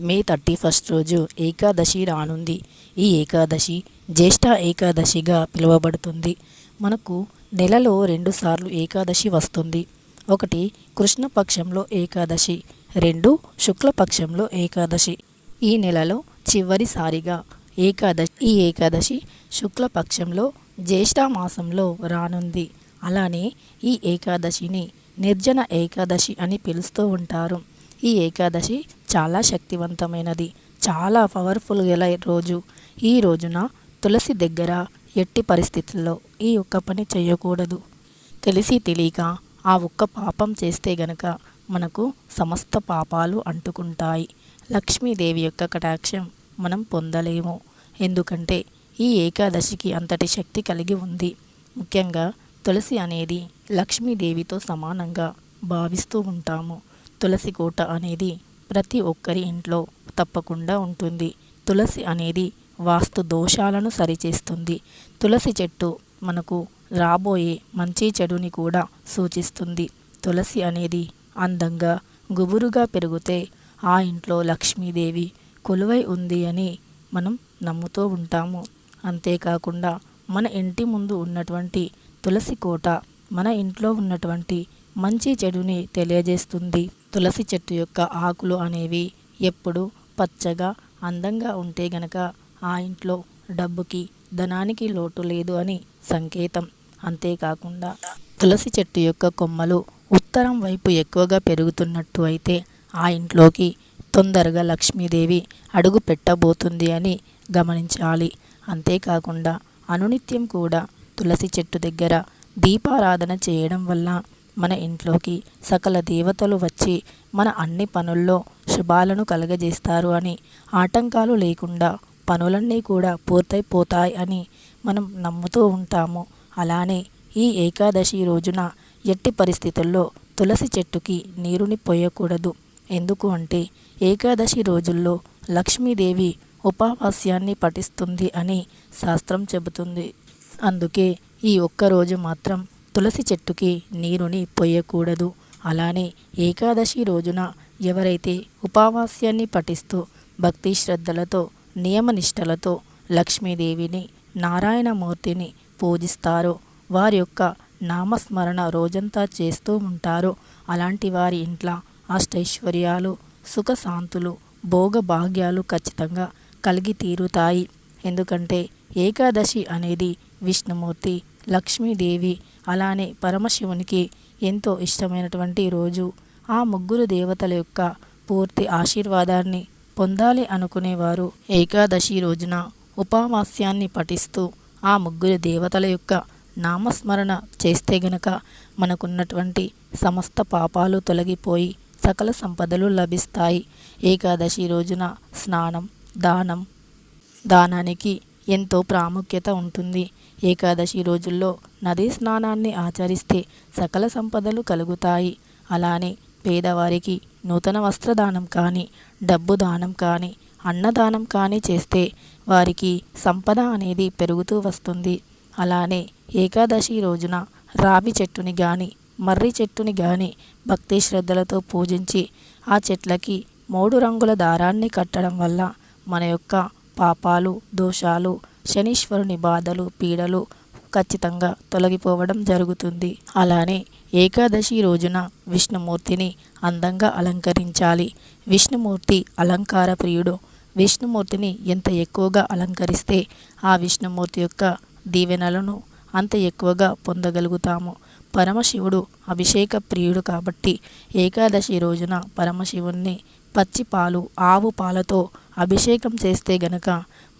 May thirty first రోజు ఏకాదశి రానుంది. ఈ ఏకాదశి జ్యేష్ఠ ఏకాదశిగా పిలువబడుతుంది. మనకు నెలలో రెండుసార్లు ఏకాదశి వస్తుంది. ఒకటి కృష్ణపక్షంలో ఏకాదశి రెండు శుక్లపక్షంలో ఏకాదశి. ఈ నెలలో చివరిసారిగా ఏకాదశి ఈ ఏకాదశి శుక్లపక్షంలో జ్యేష్ఠ మాసంలో రానుంది. అలానే ఈ ఏకాదశిని నిర్జన ఏకాదశి అని పిలుస్తూ ఉంటారు. ఈ ఏకాదశి చాలా శక్తివంతమైనది. చాలా పవర్ఫుల్ గల రోజు. ఈ రోజున తులసి దగ్గర ఎట్టి పరిస్థితుల్లో ఈ ఒక్క పని చేయకూడదు. తెలిసి తెలియక ఆ ఒక్క పాపం చేస్తే గనక మనకు సమస్త పాపాలు అంటుకుంటాయి. లక్ష్మీదేవి యొక్క కటాక్షం మనం పొందలేము. ఎందుకంటే ఈ ఏకాదశికి అంతటి శక్తి కలిగి ఉంది. ముఖ్యంగా తులసి అనేది లక్ష్మీదేవితో సమానంగా భావిస్తూ ఉంటాము. తులసి కోట అనేది ప్రతి ఒక్కరి ఇంట్లో తప్పకుండా ఉంటుంది. తులసి అనేది వాస్తు దోషాలను సరిచేస్తుంది. తులసి చెట్టు మనకు రాబోయే మంచి చెడుని కూడా సూచిస్తుంది. తులసి అనేది అందంగా గుబురుగా పెరిగితే ఆ ఇంట్లో లక్ష్మీదేవి కొలువై ఉంది అని మనం నమ్ముతూ ఉంటాము. అంతేకాకుండా మన ఇంటి ముందు ఉన్నటువంటి తులసి కోట మన ఇంట్లో ఉన్నటువంటి మంచి చెడుని తెలియజేస్తుంది. తులసి చెట్టు యొక్క ఆకులు అనేవి ఎప్పుడు పచ్చగా అందంగా ఉంటే గనక ఆ ఇంట్లో డబ్బుకి ధనానికి లోటు లేదు అని సంకేతం. అంతేకాకుండా తులసి చెట్టు యొక్క కొమ్మలు ఉత్తరం వైపు ఎక్కువగా పెరుగుతున్నట్టు అయితే ఆ ఇంట్లోకి తొందరగా లక్ష్మీదేవి అడుగు పెట్టబోతుంది అని గమనించాలి. అంతేకాకుండా అనునిత్యం కూడా తులసి చెట్టు దగ్గర దీపారాధన చేయడం వల్ల మన ఇంట్లోకి సకల దేవతలు వచ్చి మన అన్ని పనుల్లో శుభాలను కలగజేస్తారు అని ఆటంకాలు లేకుండా పనులన్నీ కూడా పూర్తయిపోతాయి అని మనం నమ్ముతూ ఉంటాము. అలానే ఈ ఏకాదశి రోజున ఎట్టి పరిస్థితుల్లో తులసి చెట్టుకి నీరుని పోయకూడదు. ఎందుకు అంటే ఏకాదశి రోజుల్లో లక్ష్మీదేవి ఉపవాస్యాన్ని పఠిస్తుంది అని శాస్త్రం చెబుతుంది. అందుకే ఈ ఒక్కరోజు మాత్రం తులసి చెట్టుకి నీరుని పొయ్యకూడదు. అలానే ఏకాదశి రోజున ఎవరైతే ఉపావాస్యాన్ని పఠిస్తూ భక్తి శ్రద్ధలతో నియమనిష్టలతో లక్ష్మీదేవిని నారాయణమూర్తిని పూజిస్తారో వారి యొక్క నామస్మరణ రోజంతా చేస్తూ ఉంటారో అలాంటి వారి ఇంట్లో అష్టైశ్వర్యాలు సుఖశాంతులు భోగభాగ్యాలు ఖచ్చితంగా కలిగి తీరుతాయి. ఎందుకంటే ఏకాదశి అనేది విష్ణుమూర్తి లక్ష్మీదేవి అలానే పరమశివునికి ఎంతో ఇష్టమైనటువంటి రోజు. ఆ ముగ్గురు దేవతల యొక్క పూర్తి ఆశీర్వాదాన్ని పొందాలి అనుకునేవారు. ఏకాదశి రోజున ఉపామాస్యాన్ని పఠిస్తూ ఆ ముగ్గురు దేవతల యొక్క నామస్మరణ చేస్తే గనక మనకున్నటువంటి సమస్త పాపాలు తొలగిపోయి సకల సంపదలు లభిస్తాయి. ఏకాదశి రోజున స్నానం దానం దానానికి ఎంతో ప్రాముఖ్యత ఉంటుంది. ఏకాదశి రోజుల్లో నదీ స్నానాన్ని ఆచరిస్తే సకల సంపదలు కలుగుతాయి. అలానే పేదవారికి నూతన వస్త్రదానం కానీ డబ్బు దానం కానీ అన్నదానం కానీ చేస్తే వారికి సంపద అనేది పెరుగుతూ వస్తుంది. అలానే ఏకాదశి రోజున రావి చెట్టుని కానీ మర్రి చెట్టుని కానీ భక్తి శ్రద్ధలతో పూజించి ఆ చెట్లకి మూడు రంగుల దారాన్ని కట్టడం వల్ల మన యొక్క పాపాలు దోషాలు శనీశ్వరుని బాధలు పీడలు ఖచ్చితంగా తొలగిపోవడం జరుగుతుంది. అలానే ఏకాదశి రోజున విష్ణుమూర్తిని అందంగా అలంకరించాలి. విష్ణుమూర్తి అలంకార ప్రియుడు. విష్ణుమూర్తిని ఎంత ఎక్కువగా అలంకరిస్తే ఆ విష్ణుమూర్తి యొక్క దీవెనలను అంత ఎక్కువగా పొందగలుగుతాము. పరమశివుడు అభిషేక ప్రియుడు కాబట్టి ఏకాదశి రోజున పరమశివుణ్ణి పచ్చి పాలు ఆవు పాలతో అభిషేకం చేస్తే గనక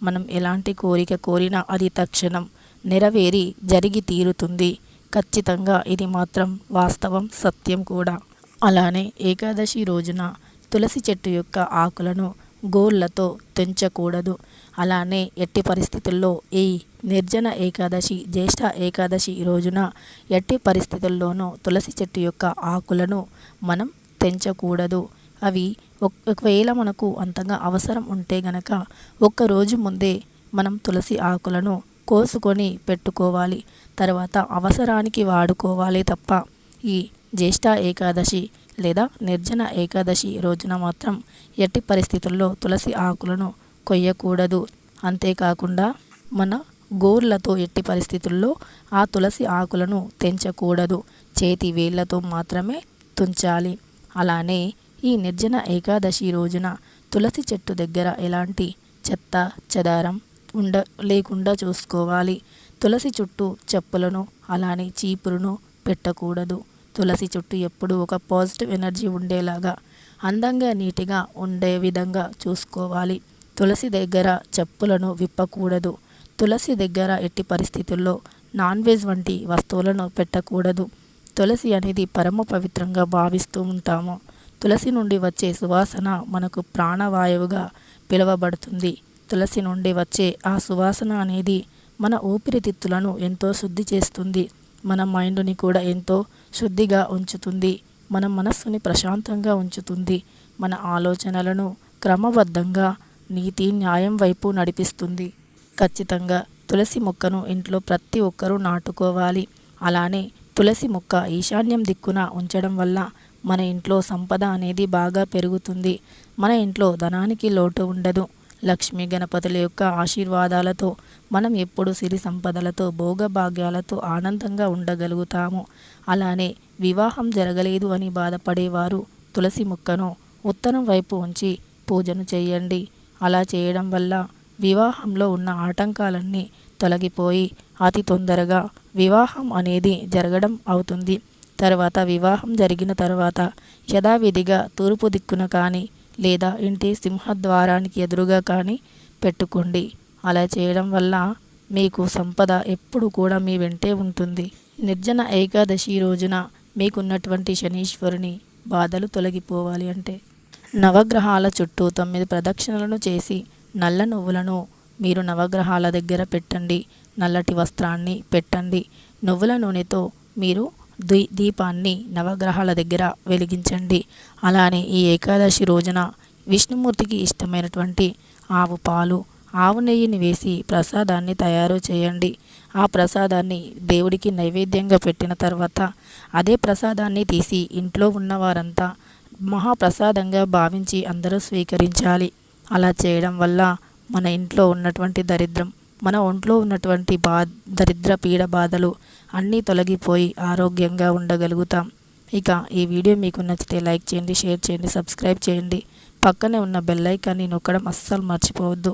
మనం ఎలాంటి కోరిక కోరినా అది తక్షణం నెరవేరి జరిగి తీరుతుంది. ఖచ్చితంగా ఇది మాత్రం వాస్తవం సత్యం కూడా. అలానే ఏకాదశి రోజున తులసి చెట్టు యొక్క ఆకులను గోళ్ళతో తెంచకూడదు. అలానే ఎట్టి పరిస్థితుల్లో ఈ నిర్జన ఏకాదశి జ్యేష్ఠ ఏకాదశి రోజున ఎట్టి పరిస్థితుల్లోనూ తులసి చెట్టు యొక్క ఆకులను మనం తెంచకూడదు. అవి ఒకవేళ మనకు అంతగా అవసరం ఉంటే గనక ఒక్కరోజు ముందే మనం తులసి ఆకులను కోసుకొని పెట్టుకోవాలి. తర్వాత అవసరానికి వాడుకోవాలి తప్ప ఈ జ్యేష్ఠ ఏకాదశి లేదా నిర్జన ఏకాదశి రోజున మాత్రం ఎట్టి పరిస్థితుల్లో తులసి ఆకులను కొయ్యకూడదు. అంతేకాకుండా మన గోర్లతో ఎట్టి పరిస్థితుల్లో ఆ తులసి ఆకులను తెంచకూడదు. చేతి వేళ్ళతో మాత్రమే తుంచాలి. అలానే ఈ నిర్జన ఏకాదశి రోజున తులసి చెట్టు దగ్గర ఎలాంటి చెత్త చెదారం ఉండ లేకుండా చూసుకోవాలి. తులసి చుట్టూ చెప్పులను అలానే చీపురును పెట్టకూడదు. తులసి చుట్టూ ఎప్పుడు ఒక పాజిటివ్ ఎనర్జీ ఉండేలాగా అందంగా నీటిగా ఉండే విధంగా చూసుకోవాలి. తులసి దగ్గర చెప్పులను విప్పకూడదు. తులసి దగ్గర ఎట్టి పరిస్థితుల్లో నాన్ వెజ్ వంటి వస్తువులను పెట్టకూడదు. తులసి అనేది పరమ పవిత్రంగా భావిస్తూ ఉంటాము. తులసి నుండి వచ్చే సువాసన మనకు ప్రాణవాయువుగా పిలువబడుతుంది. తులసి నుండి వచ్చే ఆ సువాసన అనేది మన ఊపిరితిత్తులను ఎంతో శుద్ధి చేస్తుంది. మన మైండ్ని కూడా ఎంతో శుద్ధిగా ఉంచుతుంది. మన మనస్సుని ప్రశాంతంగా ఉంచుతుంది. మన ఆలోచనలను క్రమబద్ధంగా నీతి న్యాయం వైపు నడిపిస్తుంది. ఖచ్చితంగా తులసి మొక్కను ఇంట్లో ప్రతి ఒక్కరూ నాటుకోవాలి. అలానే తులసి మొక్క ఈశాన్యం దిక్కున ఉంచడం వల్ల మన ఇంట్లో సంపద అనేది బాగా పెరుగుతుంది. మన ఇంట్లో ధనానికి లోటు ఉండదు. లక్ష్మీ గణపతుల యొక్క ఆశీర్వాదాలతో మనం ఎప్పుడు సిరి సంపదలతో భోగభాగ్యాలతో ఆనందంగా ఉండగలుగుతాము. అలానే వివాహం జరగలేదు అని బాధపడేవారు తులసి మొక్కను ఉత్తరం వైపు ఉంచి పూజను చేయండి. అలా చేయడం వల్ల వివాహంలో ఉన్న ఆటంకాలన్నీ తొలగిపోయి అతి తొందరగా వివాహం అనేది జరగడం అవుతుంది. తర్వాత వివాహం జరిగిన తర్వాత యథావిధిగా తూర్పు దిక్కున కానీ లేదా ఇంటి సింహద్వారానికి ఎదురుగా కానీ పెట్టుకోండి. అలా చేయడం వల్ల మీకు సంపద ఎప్పుడు కూడా మీ వెంటే ఉంటుంది. నిర్జన ఏకాదశి రోజున మీకున్నటువంటి శనీశ్వరుని బాధలు తొలగిపోవాలి అంటే నవగ్రహాల చుట్టూ తొమ్మిది ప్రదక్షిణలను చేసి నల్ల నువ్వులను మీరు నవగ్రహాల దగ్గర పెట్టండి. నల్లటి వస్త్రాన్ని పెట్టండి. నువ్వుల నూనెతో మీరు దీపాన్ని నవగ్రహాల దగ్గర వెలిగించండి. అలానే ఈ ఏకాదశి రోజున విష్ణుమూర్తికి ఇష్టమైనటువంటి ఆవు పాలు ఆవు నెయ్యిని వేసి ప్రసాదాన్ని తయారు చేయండి. ఆ ప్రసాదాన్ని దేవుడికి నైవేద్యంగా పెట్టిన తర్వాత అదే ప్రసాదాన్ని తీసి ఇంట్లో ఉన్నవారంతా మహాప్రసాదంగా భావించి అందరూ స్వీకరించాలి. అలా చేయడం వల్ల మన ఇంట్లో ఉన్నటువంటి దరిద్రం మన ఒంట్లో ఉన్నటువంటి బా దరిద్ర పీడ బాధలు అన్నీ తొలగిపోయి ఆరోగ్యంగా ఉండగలుగుతాం. ఇక ఈ వీడియో మీకు నచ్చితే లైక్ చేయండి షేర్ చేయండి సబ్స్క్రైబ్ చేయండి. పక్కనే ఉన్న బెల్ ఐకాన్ని నొక్కడం అస్సలు మర్చిపోవద్దు.